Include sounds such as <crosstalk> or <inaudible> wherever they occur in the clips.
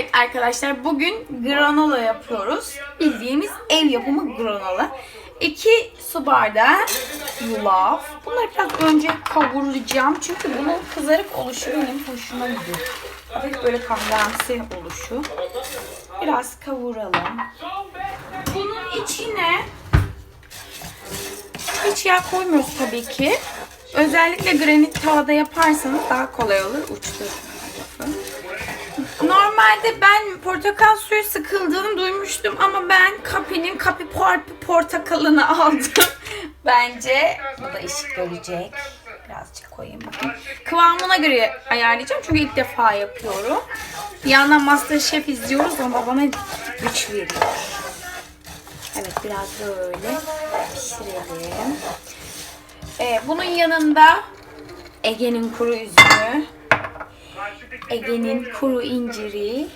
Evet arkadaşlar bugün granola yapıyoruz. Bildiğimiz ev yapımı granola. 2 su bardağı yulaf. Bunları biraz önce kavuracağım. Çünkü bunun kızarık oluşu benim hoşuma gidiyor. Hafif böyle kahvemsi oluşu. Biraz kavuralım. Bunun içine hiç yağ koymuyoruz tabii ki. Özellikle granit tavada yaparsanız daha kolay olur. Tarafı. Normalde ben portakal suyu sıkıldığını duymuştum ama ben Kapi'nin Kapi portakalını aldım. <laughs> Bence bu da işi görecek. Birazcık koyayım bakayım. Kıvamına göre ayarlayacağım çünkü ilk defa yapıyorum. Bir yandan Masterchef izliyoruz ama bana güç veriyor. Evet biraz böyle pişirelim. Ee, bunun yanında Ege'nin kuru üzümü, Ege'nin kuru inciri,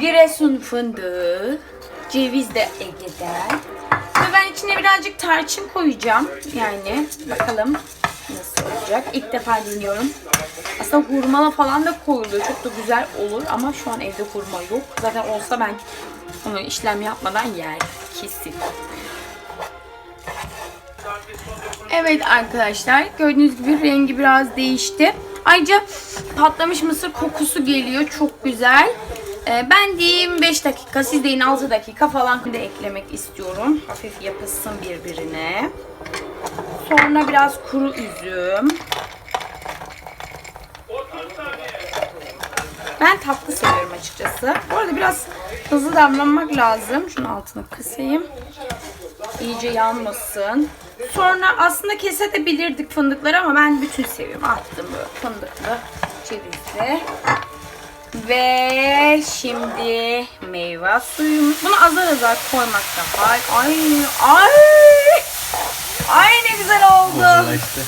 Giresun fındığı, ceviz de Ege'den. Ve ben içine birazcık tarçın koyacağım. Yani bakalım nasıl olacak. İlk defa deniyorum. Aslında hurmalı falan da koyuluyor. Çok da güzel olur ama şu an evde hurma yok. Zaten olsa ben onu işlem yapmadan yer kesin. Evet arkadaşlar gördüğünüz gibi rengi biraz değişti. Ayrıca patlamış mısır kokusu geliyor. Çok güzel. Ee, ben diyeyim 5 dakika, siz deyin 6 dakika falan da eklemek istiyorum. Hafif yapışsın birbirine. Sonra biraz kuru üzüm. Ben tatlı seviyorum açıkçası. Bu arada biraz hızlı davranmak lazım. Şunun altını kısayım. İyice yanmasın. Sonra aslında kesebilirdik fındıkları ama ben bütün seviyorum. Attım böyle fındıklı, cevizli. Ve şimdi meyve suyum. Bunu azar azar koymakta var. Ay ay. Ay ne güzel oldu. işte.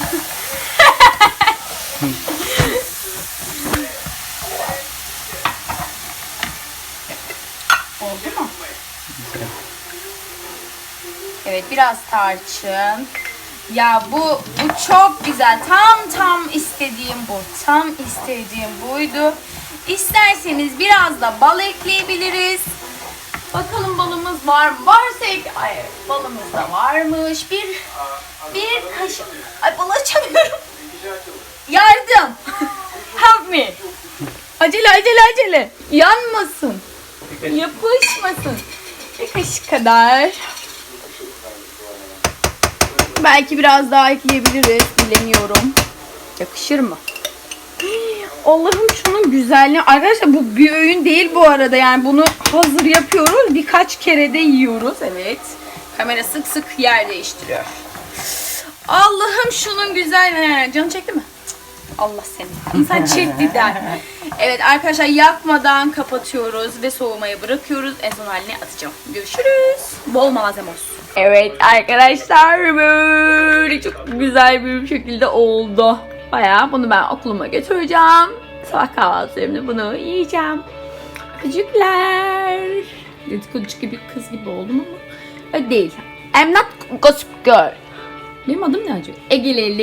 <laughs> Oldu mu? Evet biraz tarçın. Ya bu bu çok güzel. Tam tam istediğim bu. Tam istediğim buydu. İsterseniz biraz da bal ekleyebiliriz. Bakalım balımız var mı? Varsa ek... Ay balımız da varmış. Bir bir kaşık... Ay balı açamıyorum. Yardım. <laughs> Help me. Acele acele acele. Yanmasın. Yapışmasın. Bir kaşık kadar. Belki biraz daha ekleyebiliriz. Bilemiyorum. Yakışır mı? Allah'ım şunun güzelliği. Arkadaşlar bu bir öğün değil bu arada. Yani bunu hazır yapıyoruz. Birkaç kere de yiyoruz. Evet. Kamera sık sık yer değiştiriyor. Allah'ım şunun güzel. Canı çekti mi? Allah seni. İnsan çekti der. <laughs> Evet arkadaşlar yakmadan kapatıyoruz ve soğumaya bırakıyoruz. En son haline atacağım. Görüşürüz. Bol malzeme olsun. Evet arkadaşlar böyle çok güzel bir şekilde oldu. Bayağı bunu ben okuluma götüreceğim. Sabah kahvaltılarımda bunu yiyeceğim. Çocuklar. Dedikoducu gibi kız gibi oldum ama. Öyle değil. I'm not gossip girl. Benim adım ne acaba? Ege'li